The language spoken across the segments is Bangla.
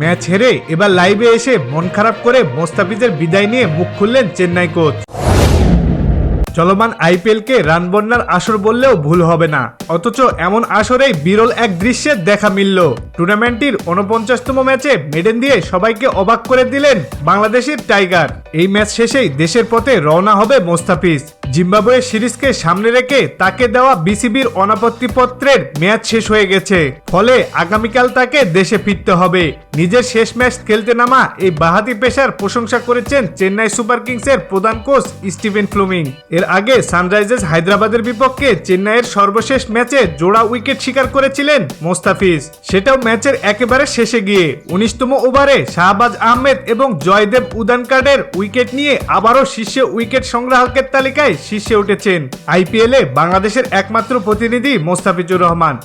ম্যাচ হেরে এবার লাইভে এসে মন খারাপ করে মোস্তাফিজের বিদায় নিয়ে মুখ খুললেন চেন্নাই কোচ। চলমান আইপিএলকে রান বন্যার আসর বললেও ভুল হবে না। অথচ এমন আসরেই বিরল এক দৃশ্যের দেখা মিলল। টুর্নামেন্টটির উনপঞ্চাশতম ম্যাচে মেডেন দিয়ে সবাইকে অবাক করে দিলেন বাংলাদেশের টাইগার। এই ম্যাচ শেষেই দেশের পথে রওনা হবে মোস্তাফিজ। জিম্বাবুয়ে সিরিজকে সামনে রেখে তাকে দেওয়া বিসিবির অনাপত্তিপত্রের মেয়াদ শেষ হয়ে গেছে। ফলে আগামীকাল তাকে দেশে ফিরতে হবে। নিজের শেষ ম্যাচ খেলতে নামা এই বাহাতি পেশার প্রশংসা করেছেন চেন্নাই সুপার কিংসের প্রধান কোচ স্টিভেন ফ্লুমিং। এর আগে সানরাইজার্স হায়দ্রাবাদের বিপক্ষে চেন্নাইয়ের সর্বশেষ ম্যাচে জোড়া উইকেট শিকার করেছিলেন মোস্তাফিজ। সেটাও ম্যাচের একেবারে শেষে গিয়ে উনিশতম ওভারে শাহবাজ আহমেদ এবং জয়দেব উদানকার্ডের উইকেট নিয়ে আবারও শীর্ষে উইকেট সংগ্রাহকের তালিকায় শীর্ষে উঠেছেন। আইপিএলে বাংলাদেশের একমাত্র প্রতিনিধি মোস্তাফিজুর রহমান।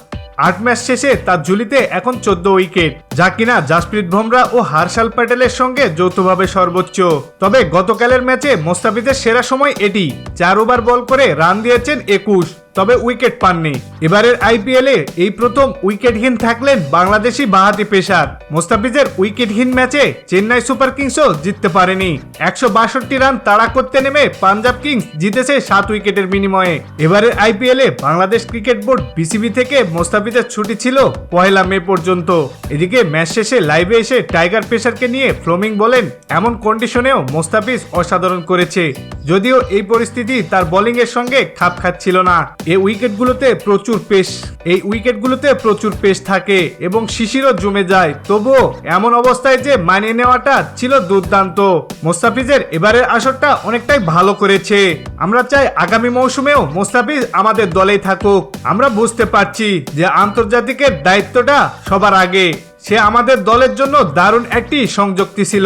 আট ম্যাচ শেষে তার ঝুলিতে এখন চোদ্দ উইকেট। যা কিনা জাসপ্রীত বুমরা ও হার্ষাল প্যাটেলের সঙ্গে যৌথভাবে সর্বোচ্চ। তবে গতকালের ম্যাচে মোস্তাফিজের সেরা সময় এটি। চার ওভার বল করে রান দিয়েছেন একুশ। তবে উইকেট পাননি। এবারের আইপিএলে এই প্রথম উইকেটহীন থাকলেন বাংলাদেশি বাহাতি পেসার। মোস্তাফিজের উইকেটহীন ম্যাচে চেন্নাই সুপার কিংসও জিততে পারেনি। একশো বাষট্টি রান তাড়া করতে নেমে পাঞ্জাব কিংস জিতেছে সাত উইকেটের বিনিময়ে। এবারের আইপিএলে বাংলাদেশ ক্রিকেট বোর্ড বিসিবি থেকে মোস্তাফিজের ছুটি ছিল পয়লা মে পর্যন্ত। এদিকে ম্যাচ শেষে লাইভে এসে টাইগার পেসারকে নিয়ে ফ্লোমিং বলেন, এমন কন্ডিশনেও মোস্তাফিজ অসাধারণ করেছে। যদিও এই পরিস্থিতি তার বোলিং এর সঙ্গে খাপ খাচ্ছিল না। এই উইকেটগুলোতে প্রচুর পেস, এই উইকেটগুলোতে প্রচুর পেস থাকে এবং শিশিরও জমে যায়। তবুও এমন অবস্থায় যে মানিয়ে নেওয়াটা ছিল দুর্দান্ত। মোস্তাফিজের এবারের আসরটা অনেকটাই ভালো করেছে। আমরা চাই আগামী মৌসুমেও মোস্তাফিজ আমাদের দলেই থাকুক। আমরা বুঝতে পারছি যে আন্তর্জাতিকের দায়িত্বটা সবার আগে। সে আমাদের দলের জন্য দারুণ একটি সংযুক্তি ছিল।